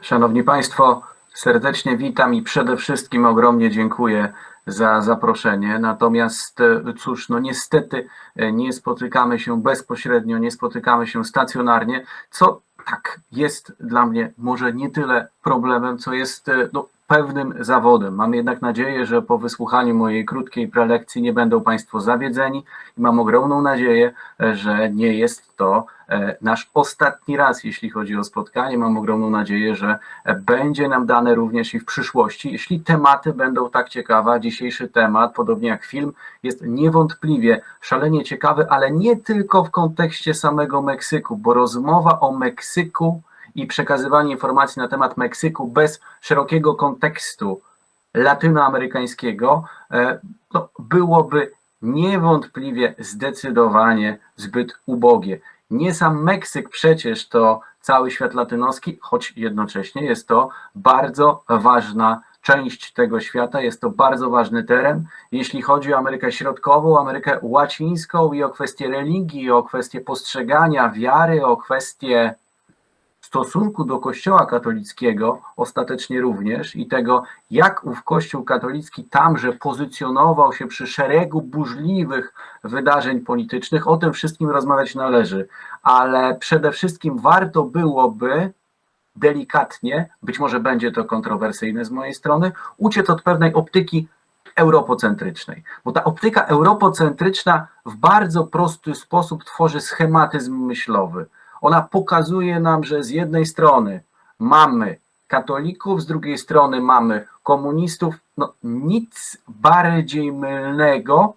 Szanowni Państwo, serdecznie witam i przede wszystkim ogromnie dziękuję za zaproszenie. Natomiast e, cóż, no niestety e, nie spotykamy się bezpośrednio, nie spotykamy się stacjonarnie, co tak jest dla mnie może nie tyle problemem, co jest e, no, pewnym zawodem. Mam jednak nadzieję, że po wysłuchaniu mojej krótkiej prelekcji nie będą Państwo zawiedzeni i mam ogromną nadzieję, że nie jest to nasz ostatni raz, jeśli chodzi o spotkanie. Mam ogromną nadzieję, że e, będzie nam dane również i w przyszłości, jeśli tematy będą tak ciekawe. Dzisiejszy temat, podobnie jak film, jest niewątpliwie szalenie ciekawy, ale nie tylko w kontekście samego Meksyku, bo rozmowa o Meksyku i przekazywanie informacji na temat Meksyku bez szerokiego kontekstu latynoamerykańskiego e, no, byłoby niewątpliwie zdecydowanie zbyt ubogie. Nie sam Meksyk przecież to cały świat latynoski, choć jednocześnie jest to bardzo ważna część tego świata, jest to bardzo ważny teren. Jeśli chodzi o Amerykę Środkową, Amerykę Łacińską i o kwestie religii, o kwestie postrzegania wiary, o kwestie stosunku do Kościoła katolickiego, ostatecznie również, i tego, jak ów Kościół katolicki tamże pozycjonował się przy szeregu burzliwych wydarzeń politycznych, o tym wszystkim rozmawiać należy. Ale przede wszystkim warto byłoby delikatnie, być może będzie to kontrowersyjne z mojej strony, uciec od pewnej optyki europocentrycznej. Bo ta optyka europocentryczna w bardzo prosty sposób tworzy schematyzm myślowy. Ona pokazuje nam, że z jednej strony mamy katolików, z drugiej strony mamy komunistów. No, nic bardziej mylnego,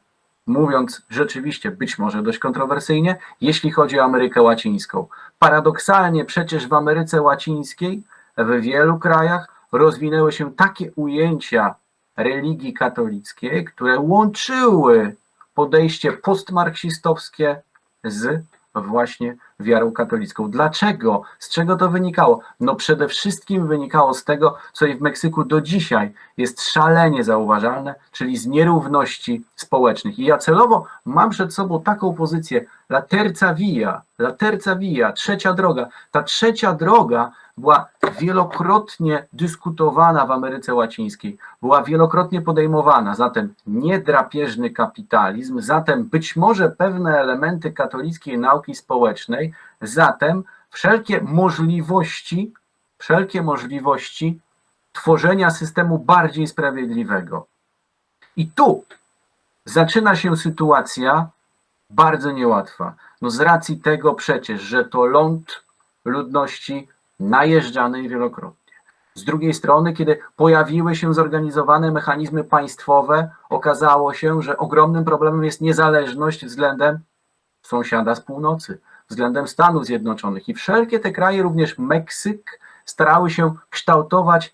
mówiąc rzeczywiście być może dość kontrowersyjnie, jeśli chodzi o Amerykę Łacińską. Paradoksalnie przecież w Ameryce Łacińskiej, w wielu krajach rozwinęły się takie ujęcia religii katolickiej, które łączyły podejście postmarksistowskie z właśnie wiarą katolicką. Dlaczego? Z czego to wynikało? No przede wszystkim wynikało z tego, co i w Meksyku do dzisiaj jest szalenie zauważalne, czyli z nierówności społecznych. I ja celowo mam przed sobą taką pozycję, la terza via, la terza via, trzecia droga. Ta trzecia droga była wielokrotnie dyskutowana w Ameryce Łacińskiej, była wielokrotnie podejmowana, zatem nie drapieżny kapitalizm, zatem być może pewne elementy katolickiej nauki społecznej, zatem wszelkie możliwości, wszelkie możliwości tworzenia systemu bardziej sprawiedliwego. I tu zaczyna się sytuacja bardzo niełatwa. No z racji tego przecież, że to ląd ludności najeżdżanej wielokrotnie. Z drugiej strony, kiedy pojawiły się zorganizowane mechanizmy państwowe, okazało się, że ogromnym problemem jest niezależność względem sąsiada z północy, względem Stanów Zjednoczonych. I wszelkie te kraje, również Meksyk, starały się kształtować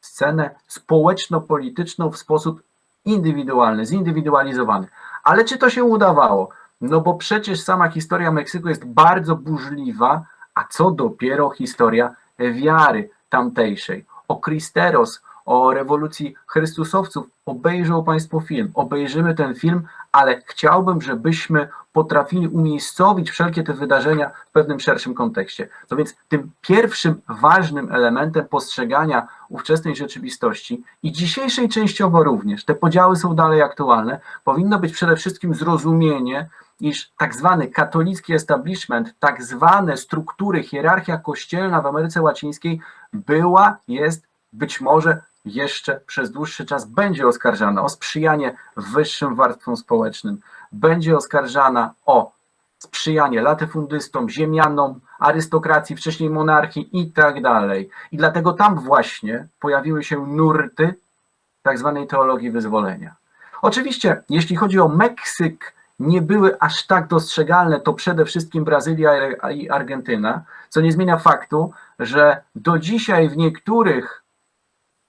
scenę społeczno-polityczną w sposób indywidualny, zindywidualizowany. Ale czy to się udawało? No bo przecież sama historia Meksyku jest bardzo burzliwa, a co dopiero historia wiary tamtejszej. O Christeros, o rewolucji Chrystusowców obejrzą Państwo film, obejrzymy ten film, ale chciałbym, żebyśmy potrafili umiejscowić wszelkie te wydarzenia w pewnym szerszym kontekście. No więc tym pierwszym ważnym elementem postrzegania ówczesnej rzeczywistości i dzisiejszej częściowo również, te podziały są dalej aktualne, powinno być przede wszystkim zrozumienie, iż tak zwany katolicki establishment, tak zwane struktury, hierarchia kościelna w Ameryce Łacińskiej była, jest, być może jeszcze przez dłuższy czas będzie oskarżana o sprzyjanie wyższym warstwom społecznym, będzie oskarżana o sprzyjanie latyfundystom, ziemianom, arystokracji, wcześniej monarchii i tak dalej. I dlatego tam właśnie pojawiły się nurty tak zwanej teologii wyzwolenia. Oczywiście, jeśli chodzi o Meksyk, nie były aż tak dostrzegalne, to przede wszystkim Brazylia i Argentyna, co nie zmienia faktu, że do dzisiaj w niektórych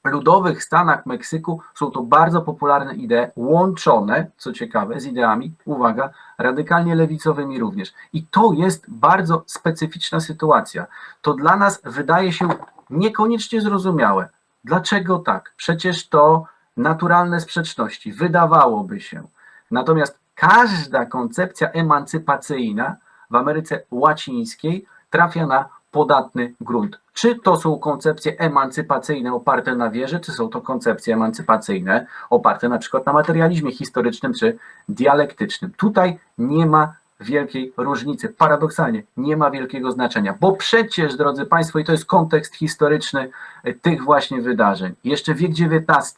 ludowych stanach Meksyku są to bardzo popularne idee, łączone, co ciekawe, z ideami, uwaga, radykalnie lewicowymi również. I to jest bardzo specyficzna sytuacja. To dla nas wydaje się niekoniecznie zrozumiałe. Dlaczego tak? Przecież to naturalne sprzeczności, wydawałoby się. Natomiast każda koncepcja emancypacyjna w Ameryce Łacińskiej trafia na podatny grunt. Czy to są koncepcje emancypacyjne oparte na wierze, czy są to koncepcje emancypacyjne oparte na przykład na materializmie historycznym czy dialektycznym. Tutaj nie ma wielkiej różnicy. Paradoksalnie nie ma wielkiego znaczenia, bo przecież, drodzy Państwo, i to jest kontekst historyczny tych właśnie wydarzeń. Jeszcze wiek XIX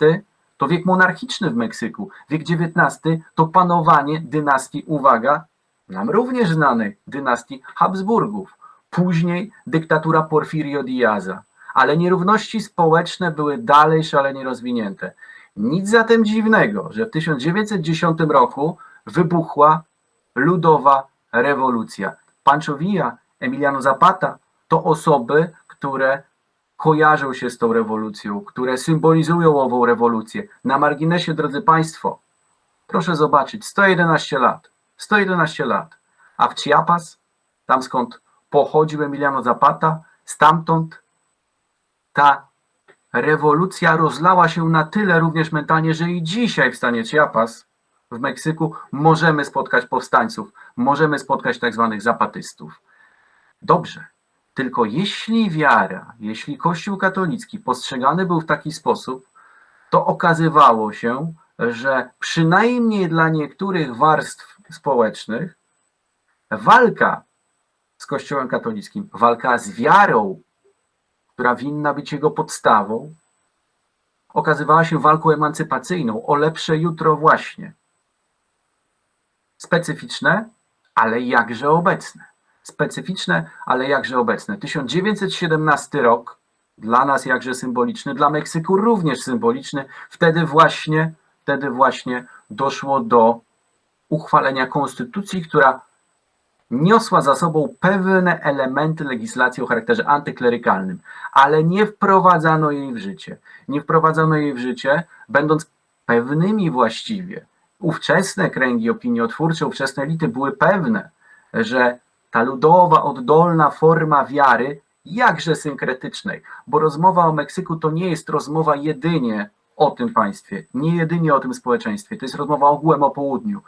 to wiek monarchiczny w Meksyku. Wiek XIX to panowanie dynastii, uwaga, nam również znanej dynastii Habsburgów. Później dyktatura Porfirio Diaza. Ale nierówności społeczne były dalej szalenie rozwinięte. Nic zatem dziwnego, że w 1910 roku wybuchła ludowa rewolucja. Pancho Villa, Emiliano Zapata to osoby, które kojarzą się z tą rewolucją, które symbolizują ową rewolucję. Na marginesie, drodzy Państwo, proszę zobaczyć, 111 lat, 111 lat, a w Chiapas, tam skąd pochodził Emiliano Zapata, stamtąd ta rewolucja rozlała się na tyle również mentalnie, że i dzisiaj w stanie Chiapas w Meksyku możemy spotkać powstańców, możemy spotkać tak zwanych zapatystów. Dobrze, tylko jeśli wiara, jeśli Kościół katolicki postrzegany był w taki sposób, to okazywało się, że przynajmniej dla niektórych warstw społecznych walka z Kościołem katolickim, walka z wiarą, która winna być jego podstawą, okazywała się walką emancypacyjną o lepsze jutro właśnie. Specyficzne, ale jakże obecne. Specyficzne, ale jakże obecne. 1917 rok, dla nas jakże symboliczny, dla Meksyku również symboliczny. Wtedy właśnie, wtedy właśnie doszło do uchwalenia konstytucji, która niosła za sobą pewne elementy legislacji o charakterze antyklerykalnym, ale nie wprowadzano jej w życie. Nie wprowadzano jej w życie, będąc pewnymi właściwie. Ówczesne kręgi opiniotwórcze, ówczesne elity były pewne, że ta ludowa, oddolna forma wiary, jakże synkretycznej, bo rozmowa o Meksyku to nie jest rozmowa jedynie o tym państwie, nie jedynie o tym społeczeństwie, to jest rozmowa ogółem o południu.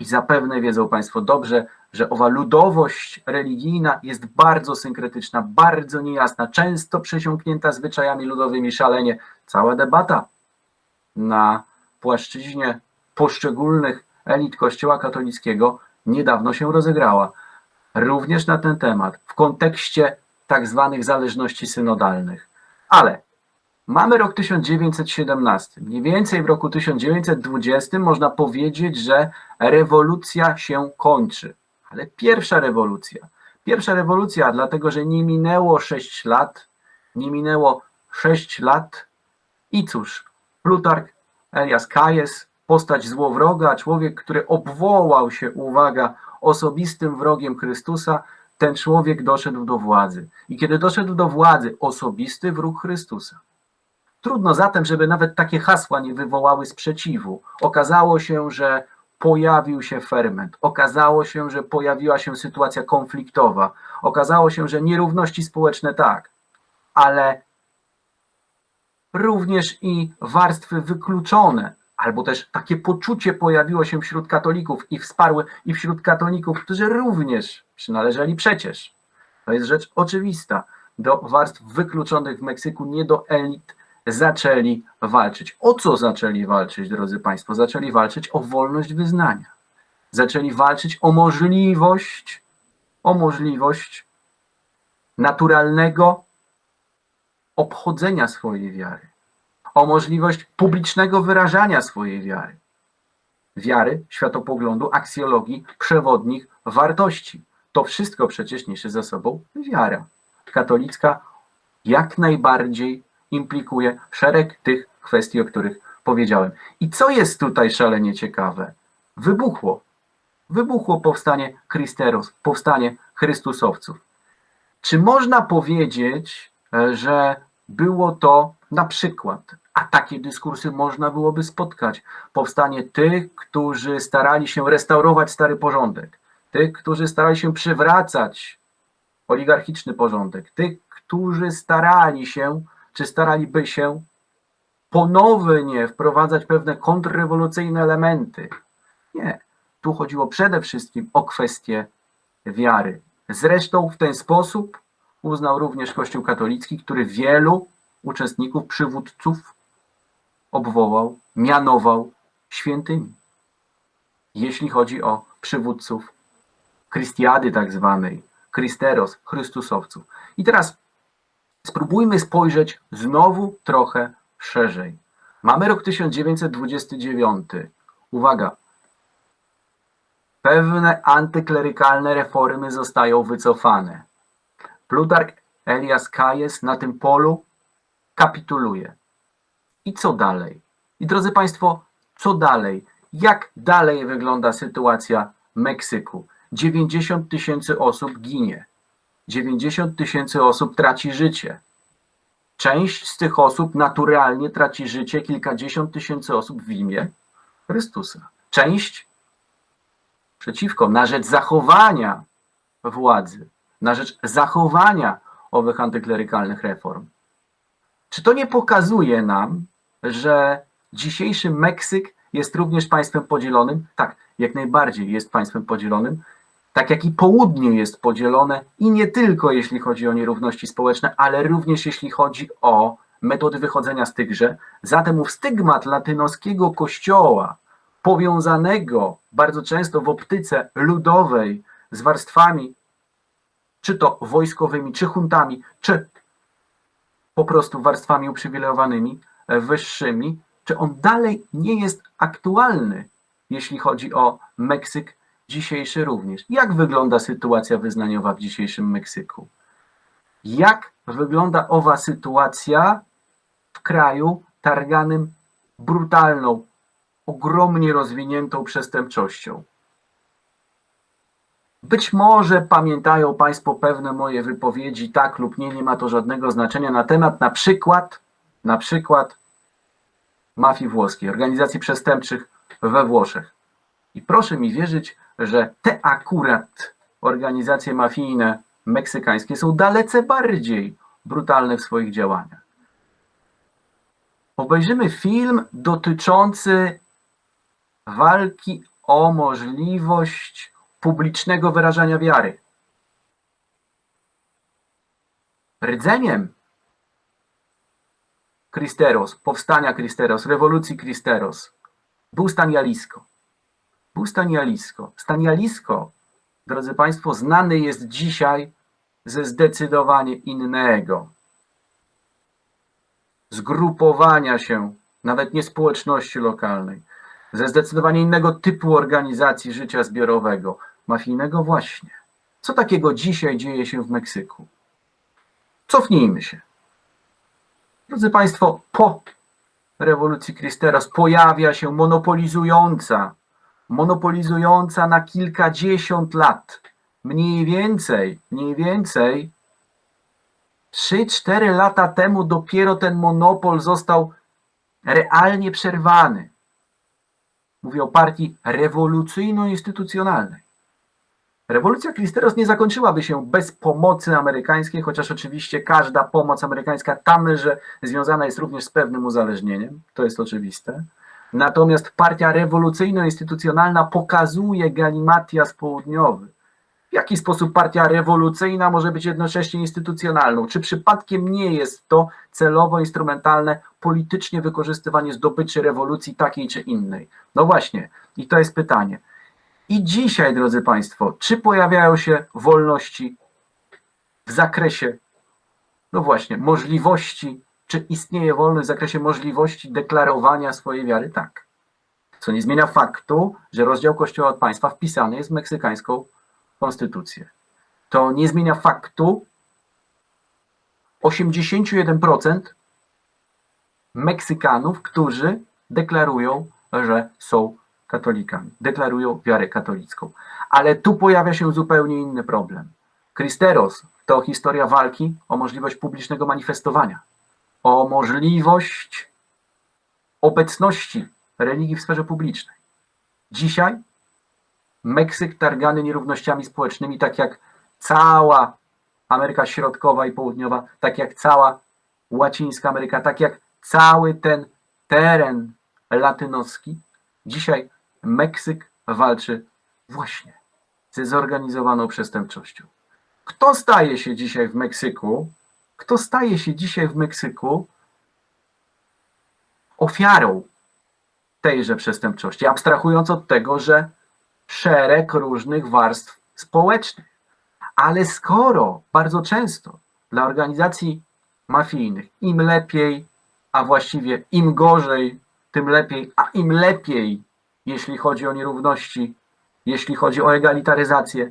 I zapewne wiedzą Państwo dobrze, że owa ludowość religijna jest bardzo synkretyczna, bardzo niejasna, często przesiąknięta zwyczajami ludowymi szalenie. Cała debata na płaszczyźnie poszczególnych elit Kościoła katolickiego niedawno się rozegrała. Również na ten temat, w kontekście tak zwanych zależności synodalnych. Ale Mamy rok 1917. Mniej więcej w roku 1920 można powiedzieć, że rewolucja się kończy. Ale pierwsza rewolucja. Pierwsza rewolucja, dlatego że nie minęło 6 lat, nie minęło 6 lat i cóż, Plutark, Elias Kajes, postać złowroga, człowiek, który obwołał się, uwaga, osobistym wrogiem Chrystusa, ten człowiek doszedł do władzy. I kiedy doszedł do władzy, osobisty wróg Chrystusa. Trudno zatem, żeby nawet takie hasła nie wywołały sprzeciwu. Okazało się, że pojawił się ferment, okazało się, że pojawiła się sytuacja konfliktowa, okazało się, że nierówności społeczne tak, ale również i warstwy wykluczone, albo też takie poczucie pojawiło się wśród katolików i wsparły i wśród katolików, którzy również przynależeli przecież, to jest rzecz oczywista, do warstw wykluczonych w Meksyku, nie do elit zaczęli walczyć. O co zaczęli walczyć, drodzy Państwo? Zaczęli walczyć o wolność wyznania. Zaczęli walczyć o możliwość, o możliwość naturalnego obchodzenia swojej wiary, o możliwość publicznego wyrażania swojej wiary. Wiary, światopoglądu, aksjologii, przewodnich wartości. To wszystko przecież niesie za sobą wiara. Katolicka jak najbardziej implikuje szereg tych kwestii, o których powiedziałem. I co jest tutaj szalenie ciekawe? Wybuchło. Wybuchło powstanie Chrysteros, powstanie Chrystusowców. Czy można powiedzieć, e, że było to na przykład, a takie dyskursy można byłoby spotkać, powstanie tych, którzy starali się restaurować stary porządek, tych, którzy starali się przywracać oligarchiczny porządek, tych, którzy starali się czy staraliby się ponownie wprowadzać pewne kontrrewolucyjne elementy. Nie. Tu chodziło przede wszystkim o kwestię wiary. Zresztą w ten sposób uznał również Kościół katolicki, który wielu uczestników, przywódców obwołał, mianował świętymi. Jeśli chodzi o przywódców Krystiady tak zwanej, Krysteros, Chrystusowców. I teraz spróbujmy spojrzeć znowu trochę szerzej. Mamy rok 1929. Uwaga. Pewne antyklerykalne reformy zostają wycofane. Plutark Elias Kajes na tym polu kapituluje. I co dalej? I drodzy Państwo, co dalej? Jak dalej wygląda sytuacja Meksyku? 90 tysięcy osób ginie. 90 tysięcy osób traci życie. Część z tych osób naturalnie traci życie, kilkadziesiąt tysięcy osób w imię Chrystusa. Część przeciwko, na rzecz zachowania władzy, na rzecz zachowania owych antyklerykalnych reform. Czy to nie pokazuje nam, że dzisiejszy Meksyk jest również państwem podzielonym? Tak, jak najbardziej jest państwem podzielonym, tak jak i południe jest podzielone i nie tylko jeśli chodzi o nierówności społeczne, ale również jeśli chodzi o metody wychodzenia z tychże. Zatem ów stygmat latynoskiego kościoła, powiązanego bardzo często w optyce ludowej z warstwami, czy to wojskowymi, czy huntami, czy po prostu warstwami uprzywilejowanymi, e, wyższymi, czy on dalej nie jest aktualny, jeśli chodzi o Meksyk dzisiejszy również. Jak wygląda sytuacja wyznaniowa w dzisiejszym Meksyku? Jak wygląda owa sytuacja w kraju targanym brutalną, ogromnie rozwiniętą przestępczością? Być może pamiętają Państwo pewne moje wypowiedzi, tak lub nie, nie ma to żadnego znaczenia, na temat na przykład, na przykład mafii włoskiej, organizacji przestępczych we Włoszech. I proszę mi wierzyć, że te akurat organizacje mafijne meksykańskie są dalece bardziej brutalne w swoich działaniach. Obejrzymy film dotyczący walki o możliwość publicznego wyrażania wiary. Rdzeniem Cristeros, powstania Cristeros, rewolucji Cristeros był stan Jalisco. Był stan Jalisco. Stan Jalisco, drodzy Państwo, znany jest dzisiaj ze zdecydowanie innego zgrupowania się, nawet nie społeczności lokalnej, ze zdecydowanie innego typu organizacji życia zbiorowego, mafijnego właśnie. Co takiego dzisiaj dzieje się w Meksyku? Cofnijmy się. Drodzy Państwo, po rewolucji Cristeros pojawia się monopolizująca, monopolizująca na kilkadziesiąt lat, mniej więcej, mniej więcej 3-4 lata temu dopiero ten monopol został realnie przerwany. Mówię o partii rewolucyjno-instytucjonalnej. Rewolucja Cristeros nie zakończyłaby się bez pomocy amerykańskiej, chociaż oczywiście każda pomoc amerykańska tamże związana jest również z pewnym uzależnieniem, to jest oczywiste. Natomiast partia rewolucyjno-instytucjonalna pokazuje galimatias południowy. W jaki sposób partia rewolucyjna może być jednocześnie instytucjonalną? Czy przypadkiem nie jest to celowo instrumentalne politycznie wykorzystywanie zdobyczy rewolucji takiej czy innej? No właśnie, i to jest pytanie. I dzisiaj, drodzy Państwo, czy pojawiają się wolności w zakresie, no właśnie, możliwości, czy istnieje wolność w zakresie możliwości deklarowania swojej wiary? Tak. Co nie zmienia faktu, że rozdział Kościoła od państwa wpisany jest w meksykańską konstytucję. To nie zmienia faktu 81% Meksykanów, którzy deklarują, że są katolikami, deklarują wiarę katolicką. Ale tu pojawia się zupełnie inny problem. Cristeros to historia walki o możliwość publicznego manifestowania, o możliwość obecności religii w sferze publicznej. Dzisiaj Meksyk targany nierównościami społecznymi, tak jak cała Ameryka Środkowa i Południowa, tak jak cała Łacińska Ameryka, tak jak cały ten teren latynoski. Dzisiaj Meksyk walczy właśnie ze zorganizowaną przestępczością, Kto staje się dzisiaj w Meksyku? Kto staje się dzisiaj w Meksyku ofiarą tejże przestępczości? Abstrahując od tego, że szereg różnych warstw społecznych. Ale skoro bardzo często dla organizacji mafijnych im lepiej, a właściwie im gorzej, tym lepiej, a im lepiej, jeśli chodzi o nierówności, jeśli chodzi o egalitaryzację,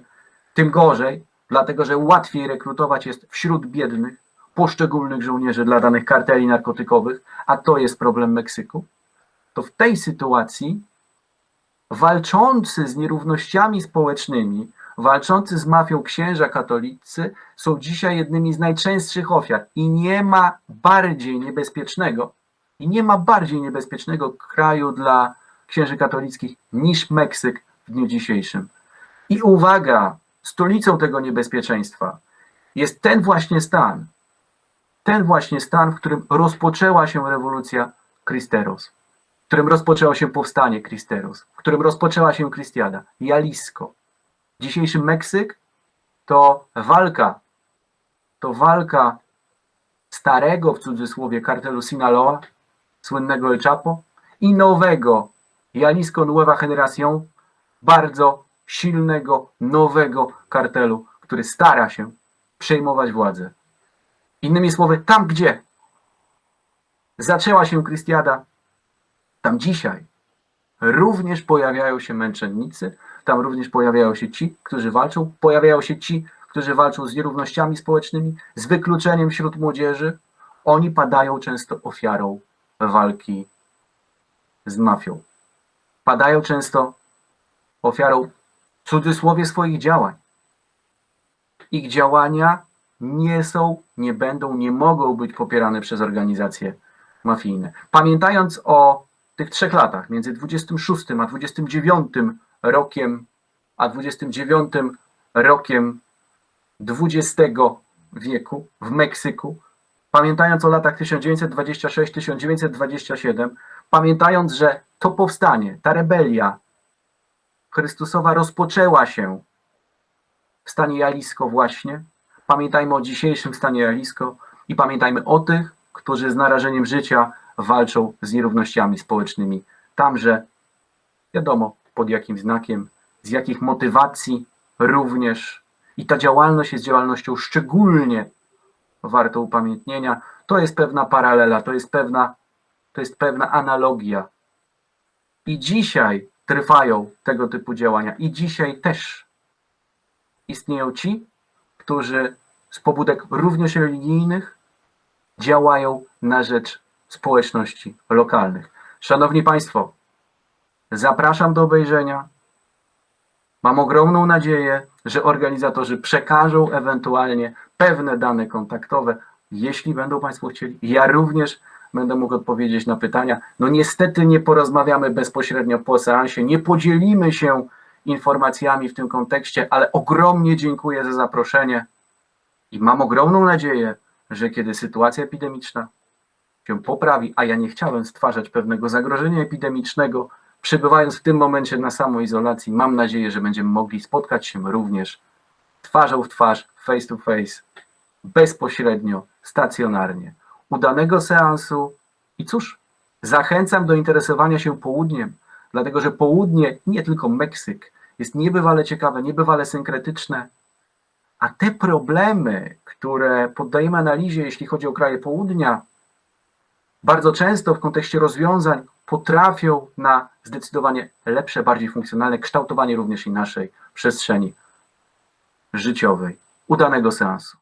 tym gorzej, dlatego że łatwiej rekrutować jest wśród biednych poszczególnych żołnierzy dla danych karteli narkotykowych, a to jest problem Meksyku, to w tej sytuacji walczący z nierównościami społecznymi, walczący z mafią księża katolicy są dzisiaj jednymi z najczęstszych ofiar i nie ma bardziej niebezpiecznego i nie ma bardziej niebezpiecznego kraju dla księży katolickich niż Meksyk w dniu dzisiejszym. I uwaga, stolicą tego niebezpieczeństwa jest ten właśnie stan, ten właśnie stan, w którym rozpoczęła się rewolucja Cristeros, w którym rozpoczęło się powstanie Cristeros, w którym rozpoczęła się Cristiada, Jalisco. Dzisiejszy Meksyk to walka, to walka starego w cudzysłowie kartelu Sinaloa, słynnego El Chapo i nowego Jalisco Nueva Generación, bardzo silnego, nowego kartelu, który stara się przejmować władzę. Innymi słowy, tam gdzie zaczęła się Krystiada, tam dzisiaj również pojawiają się męczennicy, tam również pojawiają się ci, którzy walczą, pojawiają się ci, którzy walczą z nierównościami społecznymi, z wykluczeniem wśród młodzieży. Oni padają często ofiarą walki z mafią. Padają często ofiarą w cudzysłowie swoich działań. Ich działania nie są, nie będą, nie mogą być popierane przez organizacje mafijne. Pamiętając o tych trzech latach, między 26 a 29 rokiem, a 29 rokiem XX wieku w Meksyku, pamiętając o latach 1926-1927, pamiętając, że to powstanie, ta rebelia Chrystusowa rozpoczęła się w stanie Jalisco właśnie. Pamiętajmy o dzisiejszym stanie Jalisco i pamiętajmy o tych, którzy z narażeniem życia walczą z nierównościami społecznymi. Tamże, wiadomo pod jakim znakiem, z jakich motywacji również. I ta działalność jest działalnością szczególnie wartą upamiętnienia. To jest pewna paralela, to jest pewna, to jest pewna analogia. I dzisiaj trwają tego typu działania. I dzisiaj też istnieją ci, którzy z pobudek również religijnych działają na rzecz społeczności lokalnych. Szanowni Państwo, zapraszam do obejrzenia. Mam ogromną nadzieję, że organizatorzy przekażą ewentualnie pewne dane kontaktowe, jeśli będą Państwo chcieli. Ja również będę mógł odpowiedzieć na pytania. No niestety nie porozmawiamy bezpośrednio po seansie, nie podzielimy się informacjami w tym kontekście, ale ogromnie dziękuję za zaproszenie i mam ogromną nadzieję, że kiedy sytuacja epidemiczna się poprawi, a ja nie chciałem stwarzać pewnego zagrożenia epidemicznego, przebywając w tym momencie na samoizolacji, mam nadzieję, że będziemy mogli spotkać się również twarzą w twarz, face to face, bezpośrednio, stacjonarnie. Udanego seansu i cóż, zachęcam do interesowania się południem, dlatego że południe, nie tylko Meksyk, jest niebywale ciekawe, niebywale synkretyczne, a te problemy, które poddajemy analizie, jeśli chodzi o kraje południa, bardzo często w kontekście rozwiązań potrafią na zdecydowanie lepsze, bardziej funkcjonalne kształtowanie również i naszej przestrzeni życiowej. Udanego seansu.